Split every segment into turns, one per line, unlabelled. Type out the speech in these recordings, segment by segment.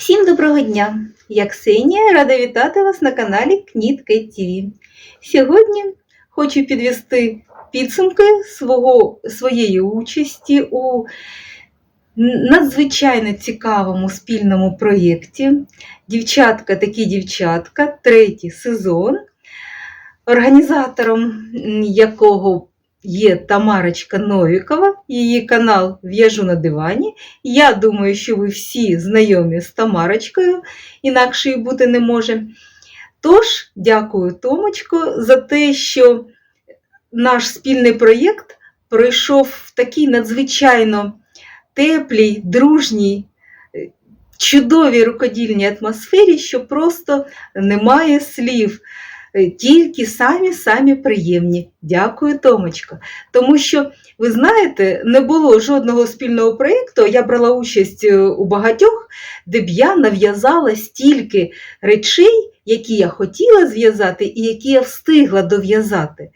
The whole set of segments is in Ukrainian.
Всім доброго дня! Я Ксенія, рада вітати вас на каналі Кнітка ТВ. Сьогодні хочу підвести підсумки свого, своєї участі у надзвичайно цікавому спільному проєкті Дівчатка такі дівчатка, третій сезон, організатором якого є Тамарочка Новікова, її канал В'яжу на дивані. Я думаю, що ви всі знайомі з Тамарочкою, інакше і бути не може. Тож, дякую, Томочко, за те, що наш спільний проєкт пройшов в такій надзвичайно теплій, дружній, чудовій рукодільній атмосфері, що просто немає слів. Е, Тільки самі-самі приємні. Дякую, Томочко. Тому що, ви знаєте, не було жодного спільного проєкту, я брала участь е, у багатьох, де б я нав'язала стільки речей, які я хотіла зв'язати і які я встигла дов'язати.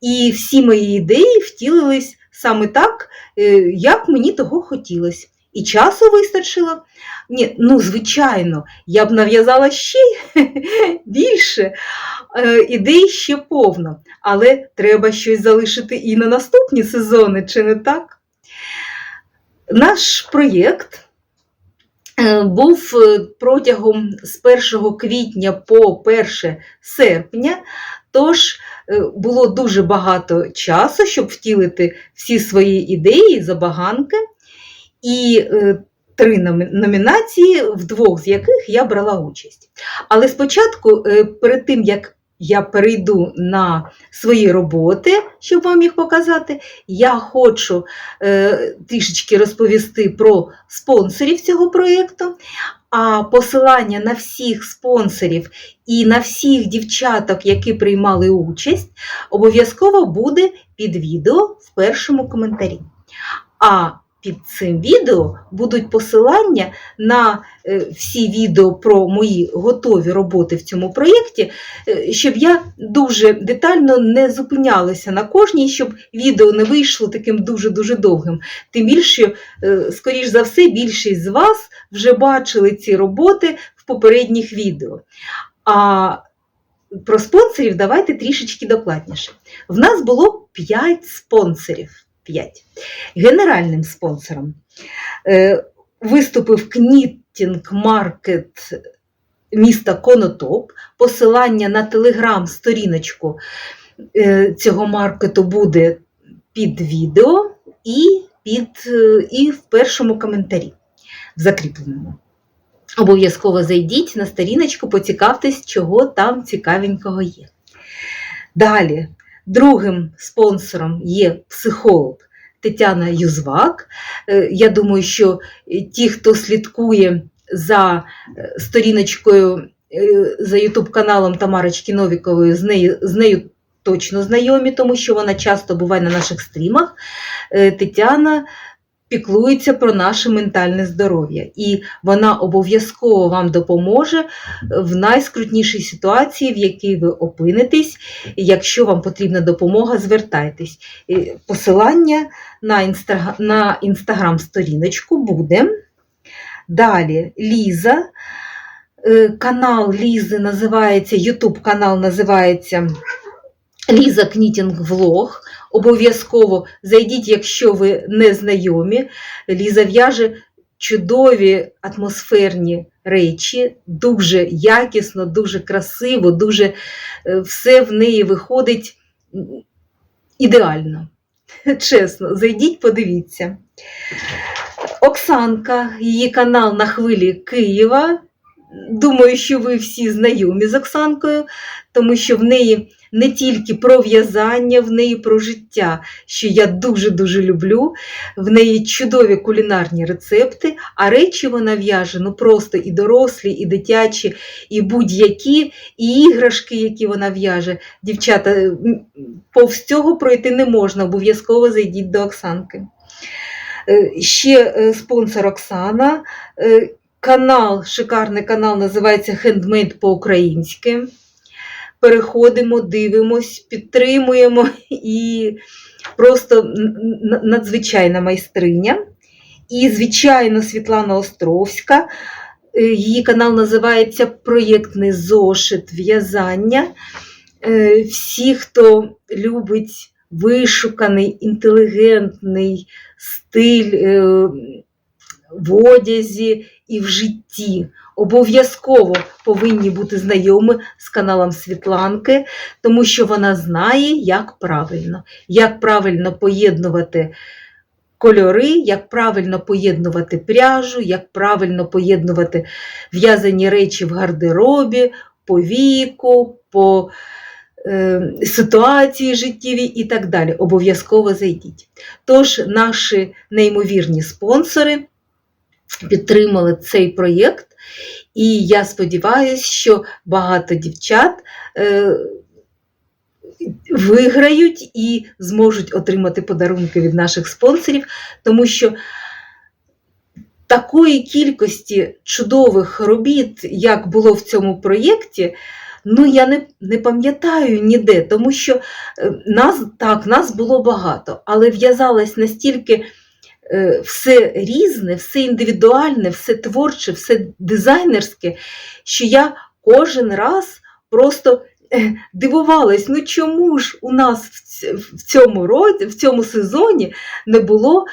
І всі мої ідеї втілились саме так, е, як мені того хотілося. І часу вистачило. Ні, ну, звичайно, я б нав'язала ще більше, ідей ще повно, але треба щось залишити і на наступні сезони, чи не так? Наш проєкт е, був е, протягом з 1 квітня по 1 серпня, тож е, було дуже багато часу, щоб втілити всі свої ідеї, забаганки. І е, три номінації, в двох з яких я брала участь. Але спочатку, е, перед тим як я перейду на свої роботи, щоб вам їх показати, я хочу е, трішечки розповісти про спонсорів цього проєкту. А посилання на всіх спонсорів і на всіх дівчаток, які приймали участь, обов'язково буде під відео в першому коментарі. А під цим відео будуть посилання на е, всі відео про мої готові роботи в цьому проєкті, е, щоб я дуже детально не зупинялася на кожній, щоб відео не вийшло таким дуже-дуже довгим. Тим більше, е, скоріш за все, більшість з вас вже бачили ці роботи в попередніх відео. А про спонсорів давайте трішечки докладніше. В нас було 5 спонсорів. 5. Генеральним спонсором е, виступив Кнітінг Маркет міста Конотоп. Посилання на телеграм-сторіночку е, цього маркету буде під відео і, під, е, і в першому коментарі, в закріпленому. Обов'язково зайдіть на сторіночку, поцікавтесь, чого там цікавенького є. Далі, другим спонсором є психолог Тетяна Юзвак. Е, Я думаю, що е, ті, хто слідкує за е, сторіночкою, за Ютуб-каналом Тамарочки Новікової, з нею, з нею точно знайомі, тому що вона часто буває на наших стрімах. Тетяна піклується про наше ментальне здоров'я, і вона обов'язково вам допоможе в найскрутнішій ситуації, в якій ви опинитесь. Якщо вам потрібна допомога, звертайтесь. Посилання на, інстаграм-сторіночку буде. Далі Ліза. Е, Канал Лізи називається, Ютуб канал називається Ліза Кнітінг Влог. Обов'язково зайдіть, якщо ви не знайомі. Ліза в'яже чудові атмосферні речі, дуже якісно, дуже красиво, дуже е, все в неї виходить ідеально. Чесно, зайдіть, подивіться. Оксанка, її канал на хвилі Києва. Думаю, що ви всі знайомі з Оксанкою, тому що в неї не тільки про в'язання, в неї про життя, що я дуже-дуже люблю. В неї чудові кулінарні рецепти, а речі вона в'яже ну просто і дорослі, і дитячі, і будь-які, і іграшки, які вона в'яже. Дівчата, повз цього пройти не можна, обов'язково зайдіть до Оксанки. Е, Ще е, спонсор Оксана. Е, Канал, шикарний канал, називається Handmade по-українськи. Переходимо, дивимось, підтримуємо і просто надзвичайна майстриня. І, звичайно, Світлана Островська. Е, Її канал називається Проєктний зошит в'язання. Е, Всі, хто любить вишуканий, інтелігентний стиль е, в одязі і в житті, обов'язково повинні бути знайомі з каналом Світланки, тому що вона знає, як правильно, як правильно поєднувати кольори, як правильно поєднувати пряжу, як правильно поєднувати в'язані речі в гардеробі, по віку, по е, ситуації життєвій і так далі. Обов'язково зайдіть. Тож, наші неймовірні спонсори підтримали цей проєкт, і я сподіваюся, що багато дівчат. Е, Виграють і зможуть отримати подарунки від наших спонсорів, тому що такої кількості чудових робіт, як було в цьому проєкті, ну я не, не пам'ятаю ніде, тому що е, нас так, нас було багато, але в'язалось настільки все різне, все індивідуальне, все творче, все дизайнерське, що я кожен раз просто е, дивувалась, ну чому ж у нас в цьому році, в цьому сезоні не було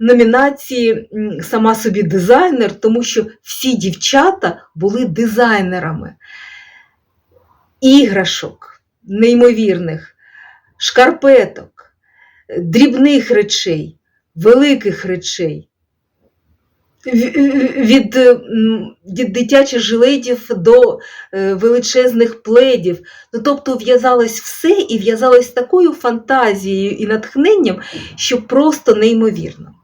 номінації сама собі дизайнер, тому що всі дівчата були дизайнерами. Іграшок, неймовірних, шкарпеток, е, дрібних речей, великих речей. Від, від дитячих жилетів до е, величезних пледів. Ну, тобто в'язалось все і в'язалось такою фантазією і натхненням, що просто неймовірно.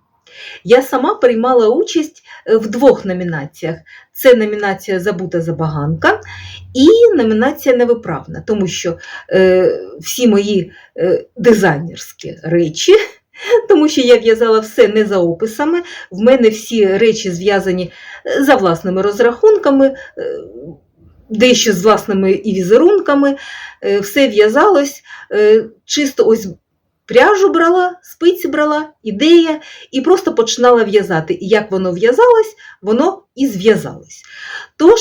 Я сама приймала участь е, в двох номінаціях: це номінація Забута забаганка і номінація Невиправна, тому що е, всі мої е, дизайнерські речі. Тому що я в'язала все не за описами, в мене всі речі зв'язані е, за власними розрахунками, е, дещо з власними і візерунками, е, все в'язалось, чисто ось пряжу брала, спиці брала, ідея, і просто починала в'язати. І як воно в'язалось, воно і зв'язалось. Тож,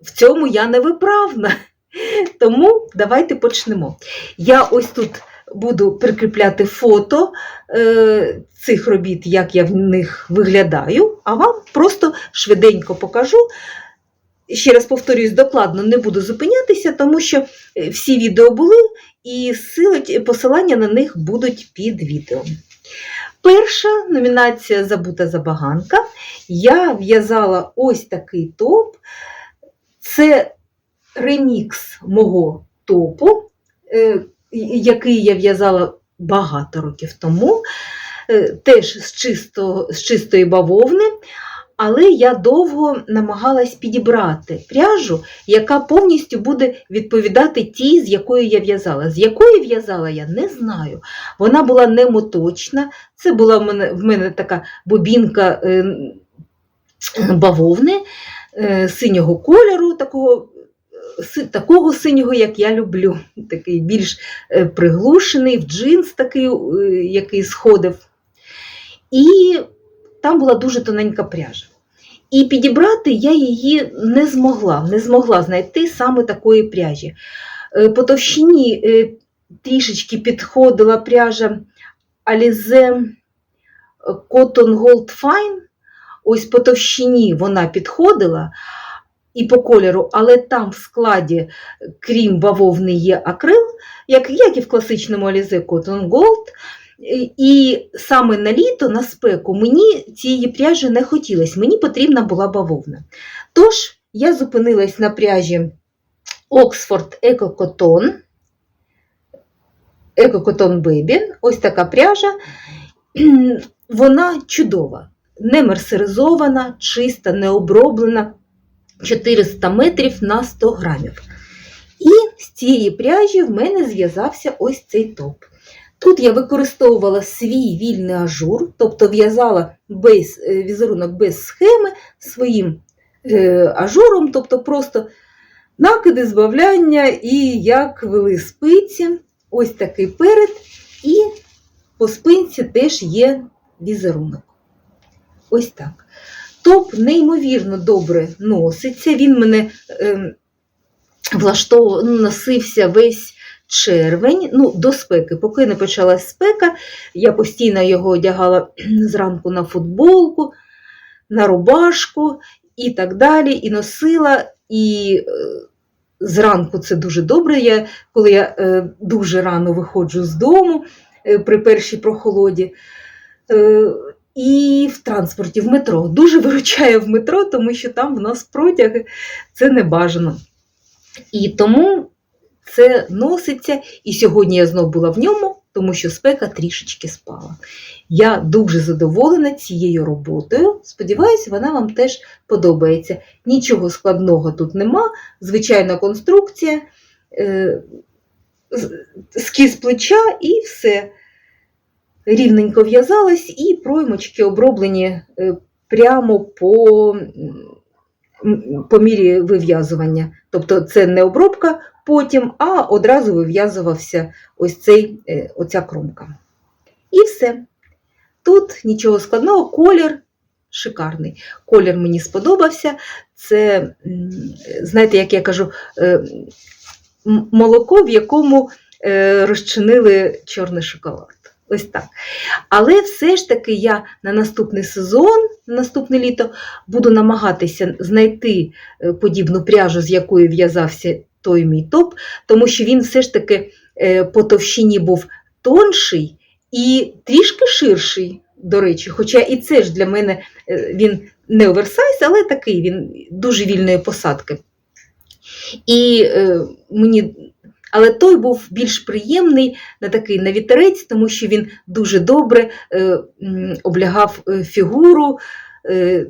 в цьому я невиправна. Тому давайте почнемо. Я ось тут буду прикріпляти фото е, цих робіт, як я в них виглядаю, а вам просто швиденько покажу. Ще раз повторюсь, докладно не буду зупинятися, тому що е, всі відео були, і посилання на них будуть під відео. Перша номінація Забута забаганка. Я в'язала ось такий топ. Це ремікс мого топу, е, який я в'язала багато років тому, е, теж з, чисто, з чистої бавовни. Але я довго намагалась підібрати пряжу, яка повністю буде відповідати тій, з якою я в'язала. З якої в'язала я не знаю. Вона була не моточна. Це була в мене, в мене така бобінка е, бавовни е, синього кольору, такого, такого синього, як я люблю. Такий більш е, приглушений, в джинс такий, е, який сходив. І там була дуже тоненька пряжа. І підібрати я її не змогла, не змогла знайти саме такої пряжі. Е, По товщині трішечки підходила пряжа Alize Cotton Gold Fine. Ось по товщині вона підходила і по кольору, але там в складі, крім бавовни, є акрил, як, як і в класичному Alize Cotton Gold. І- І саме на літо, на спеку, мені цієї пряжі не хотілося, мені потрібна була бавовна. Тож я зупинилась на пряжі Oxford Eco Cotton, Eco Cotton Baby. Ось така пряжа. Вона чудова, не мерсеризована, чиста, не оброблена, 400 метрів на 100 грамів. І з цієї пряжі в мене зв'язався ось цей топ. Тут я використовувала свій вільний ажур, тобто в'язала без, е, візерунок без схеми своїм е, ажуром, тобто просто накиди, збавляння і як вели спиці. Ось такий перед, і по спинці теж є візерунок. Ось так. Топ неймовірно добре носиться. Він мене е, влаштовував, ну, носився весь червень, ну, до спеки. Поки не почалась спека, я постійно його одягала зранку на футболку, на рубашку і так далі, і носила. І е, зранку це дуже добре. Я, коли я е, дуже рано виходжу з дому е, при першій прохолоді. Е, і в транспорті, в метро. Дуже виручає в метро, тому що там в нас протяги це не бажано. І тому це носиться. І сьогодні я знов була в ньому, тому що спека трішечки спала. Я дуже задоволена цією роботою. Сподіваюся, вона вам теж подобається. Нічого складного тут нема. Звичайна конструкція, е, скіз плеча і все. Рівненько в'язалась, і проймочки оброблені е, прямо по, по мірі вив'язування. Тобто це не обробка потім, а одразу вив'язувався ось цей, е, оця кромка. І все. Тут нічого складного, колір шикарний. Колір мені сподобався. Це, знаєте, як я кажу, е, молоко, в якому розчинили чорний шоколад. Ось так. Але все ж таки я на наступний сезон, на наступне літо, буду намагатися знайти е, подібну пряжу, з якої в'язався той мій топ, тому що він все ж таки е, по товщині був тонший і трішки ширший, до речі. Хоча і це ж для мене е, він не оверсайз, але такий він дуже вільної посадки. І мені. Але той був більш приємний на такий на вітерець, тому що він дуже добре е, облягав е, фігуру, е,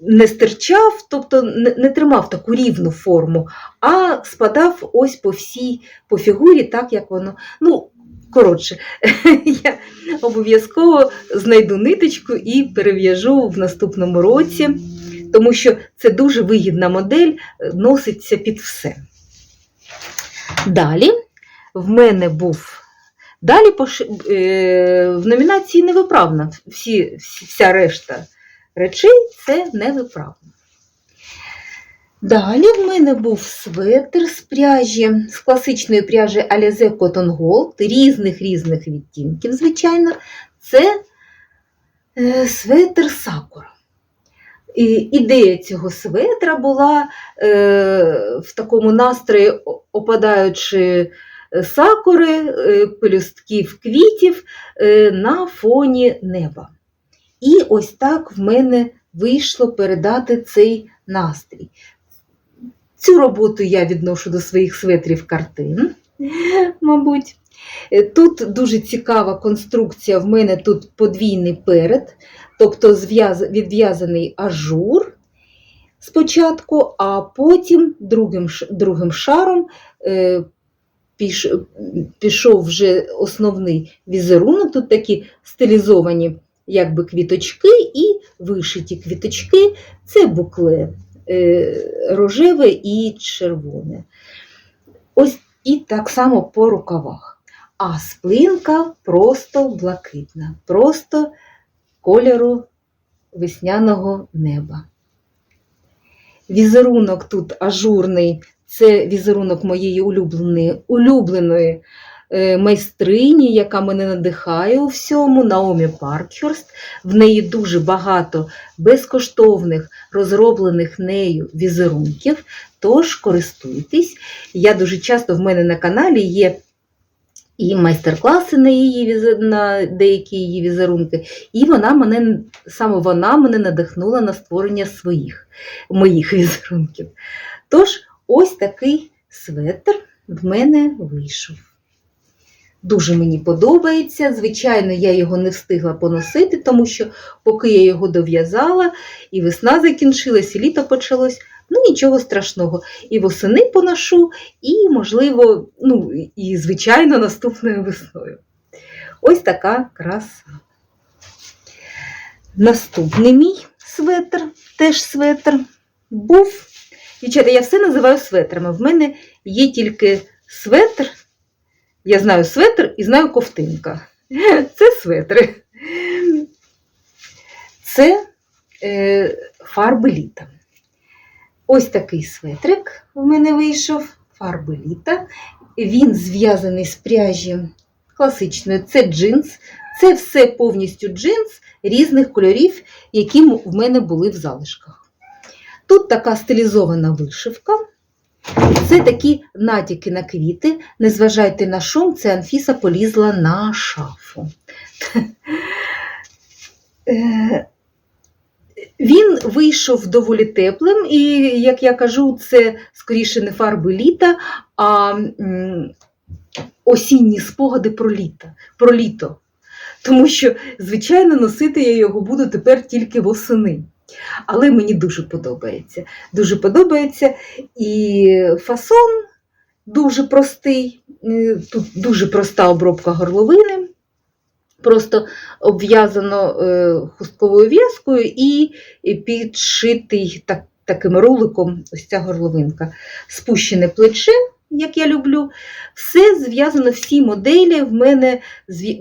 не стирчав, тобто не, тримав таку рівну форму, а спадав ось по всій по фігурі, так як воно. Ну, коротше, я обов'язково знайду ниточку і перев'яжу в наступному році, тому що це дуже вигідна модель, носиться під все. Далі в мене був. Далі е, в номінації невиправна. Всі, вся решта речей це невиправно. Далі в мене був светр з пряжі, з класичної пряжі Alize Cotton Gold, різних різних відтінків, звичайно. Це е, светр Сакура. І ідея цього светра була е, в такому настрої, опадаючи е, сакури, е, пелюстків квітів на фоні неба. І ось так в мене вийшло передати цей настрій. Цю роботу я відношу до своїх светрів картин, мабуть. Тут дуже цікава конструкція. В мене тут подвійний перед, тобто відв'язаний ажур спочатку, а потім другим, другим шаром е, піш, пішов вже основний візерунок. Тут такі стилізовані якби квіточки і вишиті квіточки це букле е, рожеве і червоне. Ось і так само по рукавах. А сплинка просто блакитна, просто кольору весняного неба. Візерунок тут ажурний, це візерунок моєї улюбленої, улюбленої майстрині, яка мене надихає у всьому, Наомі Паркхерст. В неї дуже багато безкоштовних розроблених нею візерунків, тож користуйтесь. Я дуже часто в мене на каналі є і майстер-класи на, її, на деякі її візерунки, і вона мене, саме вона мене надихнула на створення своїх моїх візерунків. Тож, ось такий светр в мене вийшов. Дуже мені подобається. Звичайно, я його не встигла поносити, тому що поки я його дов'язала, і весна закінчилась, і літо почалось. Ну, нічого страшного. І восени поношу, і, можливо, ну, і, звичайно, наступною весною. Ось така краса. Наступний мій светр, теж светр, був. Дівчата, я все називаю светрами. В мене є тільки светр. Я знаю светр і знаю ковтинка. Це светри. Це е, фарби літа. Ось такий светрик в мене вийшов, фарби літа. Він зв'язаний з пряжі класичної. Це джинс. Це все повністю джинс різних кольорів, які в мене були в залишках. Тут така стилізована вишивка. Це такі натяки на квіти. Не зважайте на шум, це Анфіса полізла на шафу. Він вийшов доволі теплим, і, як я кажу, це скоріше не фарби літа, а осінні спогади про літо. Про літо. Тому що, звичайно, носити я його буду тепер тільки восени. Але мені дуже подобається. Дуже подобається і фасон дуже простий, е, тут дуже проста обробка горловини. Просто обв'язано е, хустковою в'язкою і підшитий так, таким руликом ось ця горловинка. Спущене плече, як я люблю. Все зв'язано, всі моделі в мене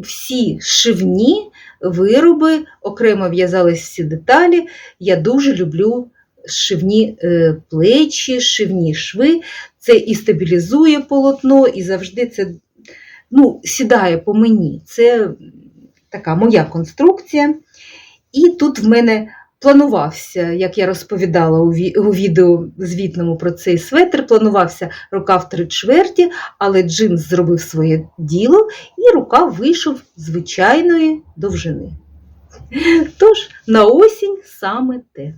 всі шивні вироби, окремо в'язались всі деталі. Я дуже люблю шивні е, плечі, шивні шви. Це і стабілізує полотно, і завжди це ну, сідає по мені. Це така моя конструкція. І тут в мене планувався, як я розповідала у, відео звітному про цей светр, планувався рукав три чверті, але джинс зробив своє діло, і рукав вийшов звичайної довжини. Тож, на осінь саме те.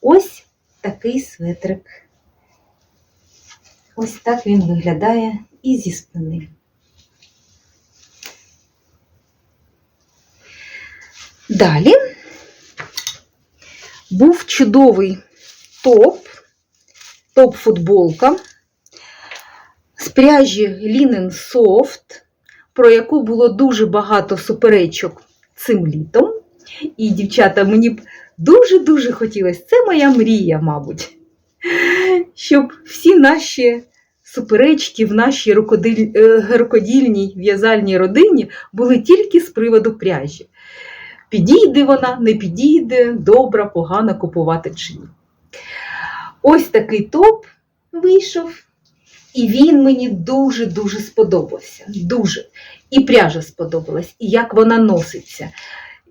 Ось такий светрик. Ось так він виглядає і зі спини. Далі був чудовий топ, топ-футболка з пряжі Linen Soft, про яку було дуже багато суперечок цим літом. І, дівчата, мені б дуже-дуже хотілося, це моя мрія, мабуть, щоб всі наші суперечки в нашій е, рукодільній в'язальній родині були тільки з приводу пряжі. Підійде вона, не підійде, добра, погана купувати чи ні. Ось такий топ вийшов, і він мені дуже-дуже сподобався. Дуже. І пряжа сподобалась, і як вона носиться.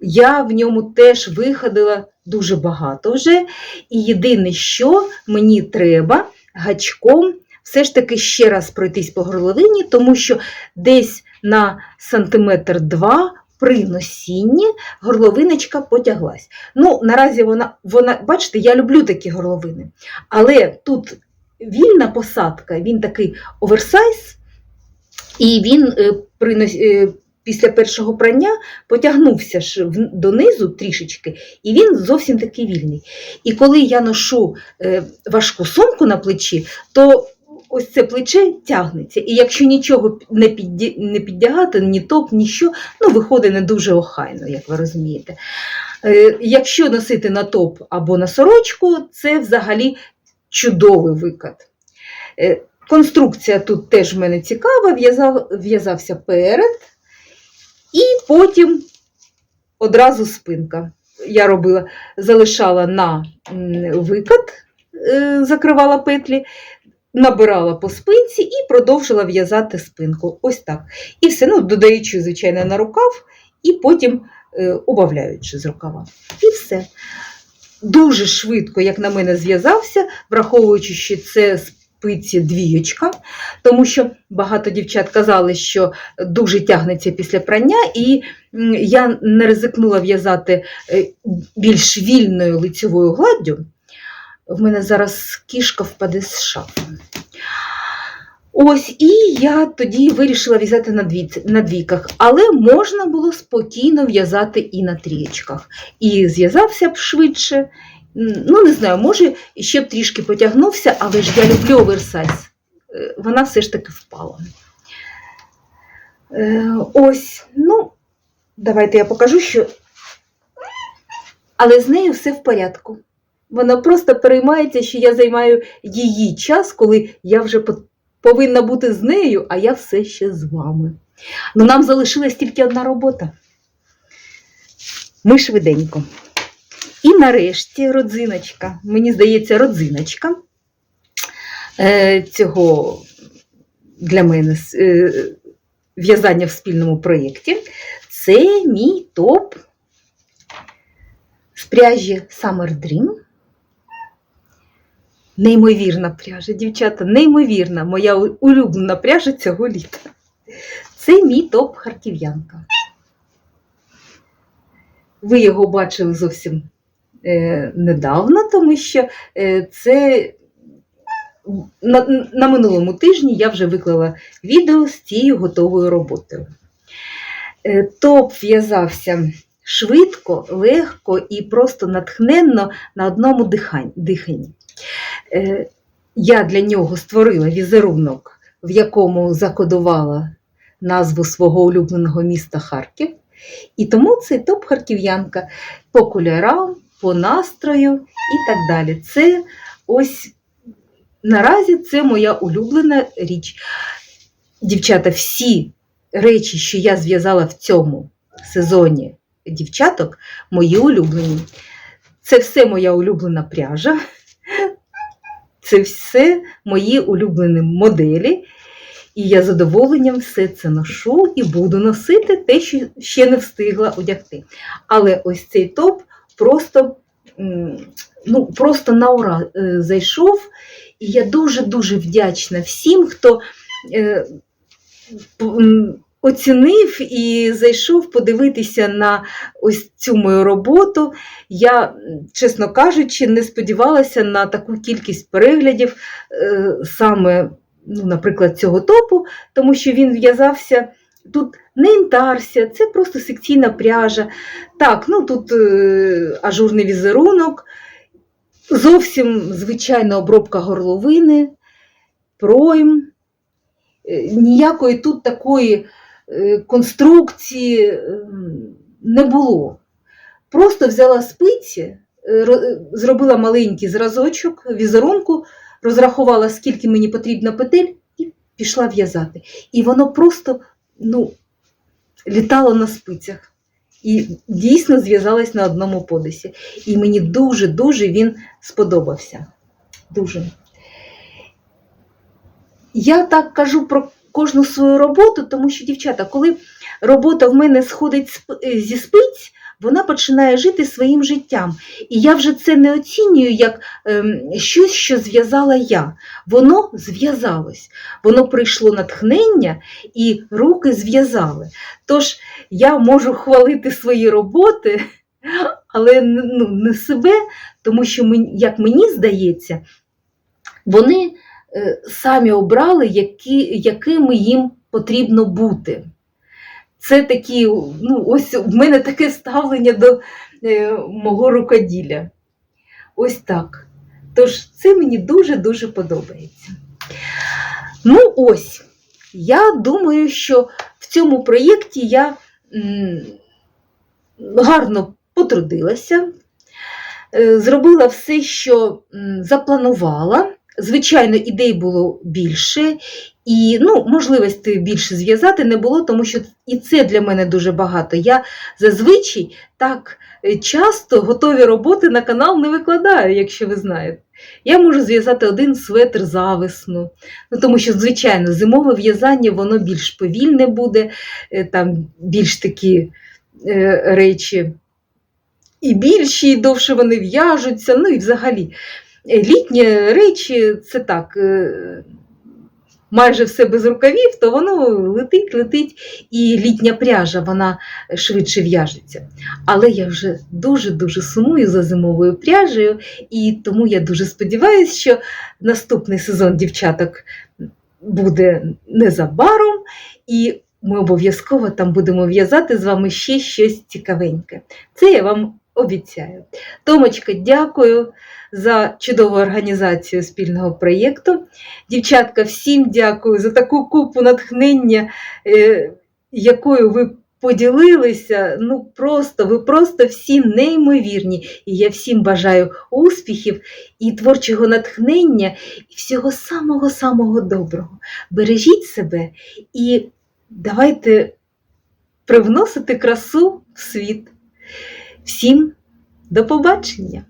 Я в ньому теж виходила дуже багато вже. І єдине, що мені треба гачком все ж таки ще раз пройтись по горловині, тому що десь на сантиметр два при носінні горловиночка потяглась. Ну, наразі вона, вона, бачите, я люблю такі горловини. Але тут вільна посадка, він такий оверсайз, і він е, при, е, після першого прання потягнувся ж донизу трішечки, і він зовсім такий вільний. І коли я ношу е, важку сумку на плечі, то ось це плече тягнеться. І якщо нічого не, підді, не піддягати, ні топ, ні що, ну, виходить не дуже охайно, як ви розумієте. Е, якщо носити на топ або на сорочку, це взагалі чудовий викид. Е, конструкція тут теж в мене цікава, в'язав, в'язався перед, і потім одразу спинка. Я робила, залишала на м, викид, е, закривала петлі, набирала по спинці і продовжила в'язати спинку. Ось так. І все, ну, додаючи, звичайно, на рукав, і потім е, убавляючи з рукава. І все. Дуже швидко, як на мене, зв'язався, враховуючи, що це спиці двієчка, тому що багато дівчат казали, що дуже тягнеться після прання, і я не ризикнула в'язати е, більш вільною лицьовою гладдю. В мене зараз кішка впаде з шафи. Ось, і я тоді вирішила в'язати на, дві, на двійках, але можна було спокійно в'язати і на трієчках. І зв'язався б швидше. Ну, не знаю, може, ще б трішки потягнувся, але ж я люблю оверсайз. Е, Вона все ж таки впала. Е, Ось, ну, давайте я покажу, що. Але з нею все в порядку. Вона просто переймається, що я займаю її час, коли я вже повинна бути з нею, а я все ще з вами. Ну, нам залишилась тільки одна робота. Ми швиденько. І нарешті родзиночка, мені здається, родзиночка е, цього для мене е, в'язання в спільному проєкті. Це мій топ з пряжі Summer Dream. Неймовірна пряжа, дівчата, неймовірна, моя улюблена пряжа цього літа. Це мій топ харків'янка. Ви його бачили зовсім е, недавно, тому що е, це на, на минулому тижні я вже виклала відео з цією готовою роботою. Е, топ в'язався швидко, легко і просто натхненно на одному диханні. Е, Я для нього створила візерунок, в якому закодувала назву свого улюбленого міста Харків. І тому цей топ харків'янка по кольорам, по настрою і так далі. Це ось наразі це моя улюблена річ. Дівчата, всі речі, що я зв'язала в цьому сезоні дівчаток, мої улюблені. Це все моя улюблена пряжа. Це все мої улюблені моделі. І я з задоволенням все це ношу і буду носити те, що ще не встигла одягти. Але ось цей топ просто, ну, просто на ура е, зайшов. І я дуже-дуже вдячна всім, хто е, оцінив і зайшов подивитися на ось цю мою роботу. Я, чесно кажучи, не сподівалася на таку кількість переглядів е, саме, ну, наприклад, цього топу, тому що він в'язався. Тут не інтарсія, це просто секційна пряжа. Так, ну тут е, ажурний візерунок, зовсім звичайна обробка горловини, пройм. Е, Ніякої тут такої конструкції ем, не було. Просто взяла спиці, е, е, зробила маленький зразочок візерунку, розрахувала, скільки мені потрібно петель, і пішла в'язати. І воно просто ну, літало на спицях. І дійсно зв'язалась на одному подисі. І мені дуже-дуже він сподобався. Дуже. Я так кажу про кожну свою роботу, тому що, дівчата, коли робота в мене сходить е, зі спиць, вона починає жити своїм життям. І я вже це не оцінюю як ем, щось, що зв'язала я. Воно зв'язалось, воно прийшло натхнення і руки зв'язали. Тож я можу хвалити свої роботи, але ну, не себе, тому що, як мені здається, вони самі обрали, які, якими їм потрібно бути. Це такі, ну, ось в мене таке ставлення до е, мого рукоділля. Ось так. Тож це мені дуже-дуже подобається. Ну, ось, я думаю, що в цьому проєкті я гарно потрудилася, е, зробила все, що запланувала. Звичайно, ідей було більше, і ну, можливості більше зв'язати не було, тому що і це для мене дуже багато. Я зазвичай так е, часто готові роботи на канал не викладаю, якщо ви знаєте. Я можу зв'язати один светр за весну, ну, тому що, звичайно, зимове в'язання воно більш повільне буде, е, там більш такі е, речі і більші, і довше вони в'яжуться. Ну і взагалі літні речі це так. е, Майже все без рукавів, то воно летить, летить, і літня пряжа вона швидше в'яжеться. Але я вже дуже-дуже сумую за зимовою пряжею, і тому я дуже сподіваюся, що наступний сезон дівчаток буде незабаром, і ми обов'язково там будемо в'язати з вами ще щось цікавеньке. Це я вам обіцяю. Томочка, дякую за чудову організацію спільного проєкту. Дівчатка, всім дякую за таку купу натхнення, е, якою ви поділилися. Ну просто, ви просто всі неймовірні. І я всім бажаю успіхів і творчого натхнення, і всього самого-самого доброго. Бережіть себе і давайте привносити красу в світ. Всім До побачення!